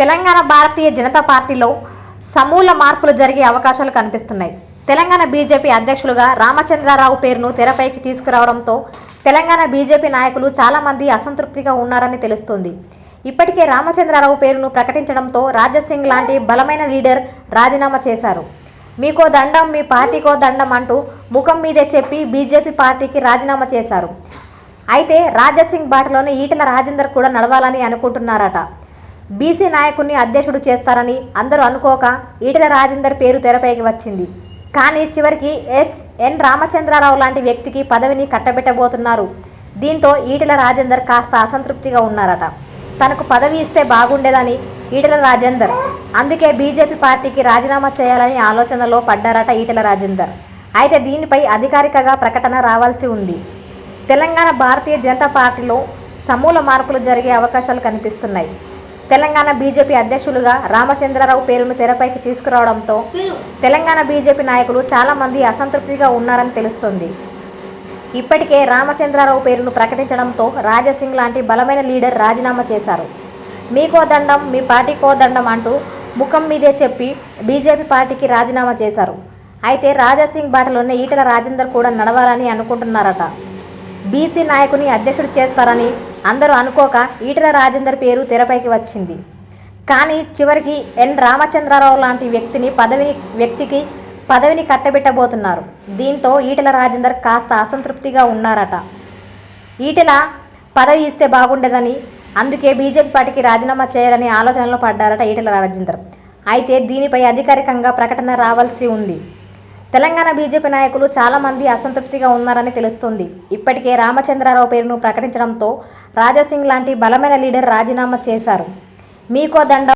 తెలంగాణ భారతీయ జనతా పార్టీలో సమూల మార్పులు జరిగే అవకాశాలు కనిపిస్తున్నాయి. తెలంగాణ బీజేపీ అధ్యక్షులుగా రామచంద్రారావు పేరును తెరపైకి తీసుకురావడంతో తెలంగాణ బీజేపీ నాయకులు చాలామంది అసంతృప్తిగా ఉన్నారని తెలుస్తోంది. ఇప్పటికే రామచంద్రారావు పేరును ప్రకటించడంతో రాజసింగ్ లాంటి బలమైన లీడర్ రాజీనామా చేశారు. మీకో దండం మీ పార్టీకో దండం అంటూ ముఖం మీదే చెప్పి బీజేపీ పార్టీకి రాజీనామా చేశారు. అయితే రాజసింగ్ బాటలోనే ఈటల రాజేందర్ కూడా నడవాలని అనుకుంటున్నారట. బీసీ నాయకుడిని అధ్యక్షుడు చేస్తారని అందరూ అనుకోక ఈటల రాజేందర్ పేరు తెరపైకి వచ్చింది. కానీ చివరికి ఎస్. ఎన్. రామచంద్రారావు లాంటి వ్యక్తికి పదవిని కట్టబెట్టబోతున్నారు. దీంతో ఈటల రాజేందర్ కాస్త అసంతృప్తిగా ఉన్నారట. తనకు పదవి ఇస్తే బాగుండేదని ఈటల రాజేందర్. అందుకే బీజేపీ పార్టీకి రాజీనామా చేయాలని ఆలోచనలో పడ్డారట ఈటల రాజేందర్. అయితే దీనిపై అధికారికగా ప్రకటన రావాల్సి ఉంది. తెలంగాణ భారతీయ జనతా పార్టీలో సమూల మార్పులు జరిగే అవకాశాలు కనిపిస్తున్నాయి. తెలంగాణ బీజేపీ అధ్యక్షులుగా రామచంద్రరావు పేరును తెరపైకి తీసుకురావడంతో తెలంగాణ బీజేపీ నాయకులు చాలామంది అసంతృప్తిగా ఉన్నారని తెలుస్తుంది. ఇప్పటికే రామచంద్రరావు పేరును ప్రకటించడంతో రాజసింగ్ లాంటి బలమైన లీడర్ రాజీనామా చేశారు. మీకో దండం మీ పార్టీకో దండం అంటూ ముఖం మీదే చెప్పి బీజేపీ పార్టీకి రాజీనామా చేశారు. అయితే రాజాసింగ్ బాటలోనే ఈటల రాజేందర్ కూడా నడవాలని అనుకుంటున్నారట. బీసీ నాయకుని అధ్యక్షుడు చేస్తారని అందరూ అనుకోక ఈటల రాజేందర్ పేరు తెరపైకి వచ్చింది. కానీ చివరికి ఎన్. రామచంద్రరావు లాంటి వ్యక్తిని పదవిని వ్యక్తికి పదవిని కట్టబెట్టబోతున్నారు. దీంతో ఈటల రాజేందర్ కాస్త అసంతృప్తిగా ఉన్నారట. ఈటల పదవి ఇస్తే బాగుండేదని అందుకే బీజేపీ పార్టీకి రాజీనామా చేయాలని ఆలోచనలో పడ్డారట ఈటల రాజేందర్. అయితే దీనిపై అధికారికంగా ప్రకటన రావాల్సి ఉంది. తెలంగాణ బీజేపీ నాయకులు చాలామంది అసంతృప్తిగా ఉన్నారని తెలుస్తుంది. ఇప్పటికే రామచంద్రారావు పేరును ప్రకటించడంతో రాజాసింగ్ లాంటి బలమైన లీడర్ రాజీనామా చేశారు. మీకో దండ